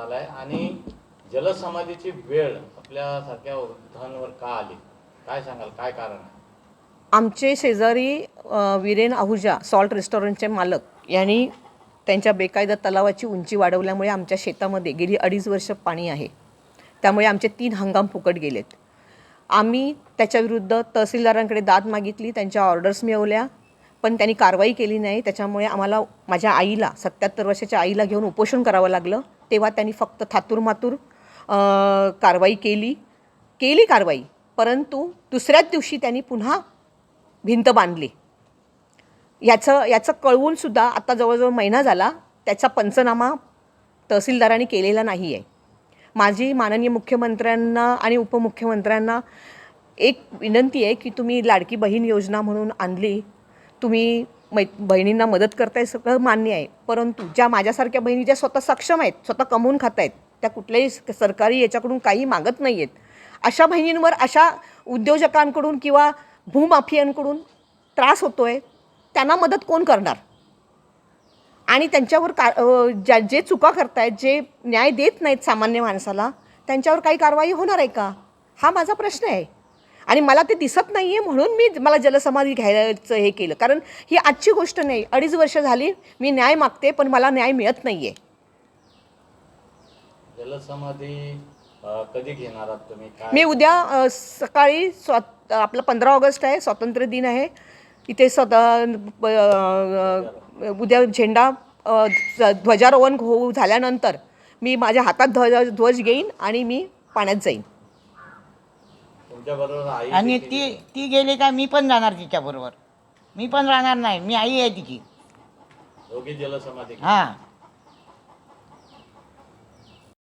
झालाय आणि जलसमाधीची वेळ आपल्यासारख्या वृद्धांवर का आली? काय सांगाल? काय कारण आहे? आमचे शेजारी विरेन वीरेन आहुजा सॉल्ट रेस्टॉरंटचे मालक यांनी त्यांच्या बेकायदा तलावाची उंची वाढवल्यामुळे आमच्या शेतामध्ये गेली अडीच वर्ष पाणी आहे. त्यामुळे आमचे तीन हंगाम फुकट गेलेत. आम्ही त्याच्याविरुद्ध तहसीलदारांकडे दाद मागितली त्यांच्या ऑर्डर्स मिळवल्या पण त्यांनी कारवाई केली नाही. त्याच्यामुळे आम्हाला माझ्या आईला सत्याहत्तर वर्षाच्या आईला घेऊन उपोषण करावं लागलं. तेव्हा त्यांनी फक्त थातूरमातूर कारवाई केली. केली कारवाई परंतु दुसऱ्याच दिवशी त्यांनी पुन्हा भिंत बांधली. याचं याचं कळवूनसुद्धा आता जवळजवळ महिना झाला त्याचा पंचनामा तहसीलदारांनी केलेला नाही आहे माझी माननीय मुख्यमंत्र्यांना आणि उपमुख्यमंत्र्यांना एक विनंती आहे की तुम्ही लाडकी बहीण योजना म्हणून आणली तुम्ही मै बहिणींना मदत करताय सगळं मान्य आहे. परंतु ज्या माझ्यासारख्या बहिणी ज्या स्वतः सक्षम आहेत स्वतः कमवून खात आहेत त्या कुठल्याही सरकारी याच्याकडून काही मागत नाही आहेत अशा बहिणींवर अशा उद्योजकांकडून किंवा भूमाफियांकडून त्रास होतो आहे त्यांना मदत कोण करणार? आणि त्यांच्यावर का ज्या जे चुका करतायत जे न्याय देत नाहीत सामान्य माणसाला त्यांच्यावर काही कारवाई होणार आहे का? हा माझा प्रश्न आहे. आणि मला ते दिसत नाही आहे म्हणून मी मला जलसमाधी घ्यायचं हे केलं. कारण ही आजची गोष्ट नाही. अडीच वर्ष झाली मी न्याय मागते पण मला न्याय मिळत नाही आहे जलसमाधी कधी घेणार आहात तुम्ही? मी उद्या सकाळी स्वा आपलं पंधरा ऑगस्ट आहे स्वातंत्र्य दिन आहे. इथे स्वत उद्या झेंडा ध्वजारोहण होऊ झाल्यानंतर मी माझ्या हातात ध्वज ध्वज घेईन आणि मी पाण्यात जाईन. बरोबर आई आणि ती ती गेली का मी पण जाणार तिच्याबरोबर. मी पण राहणार नाही मी आई आहे तिची. दोघी जलसमाधी. हां.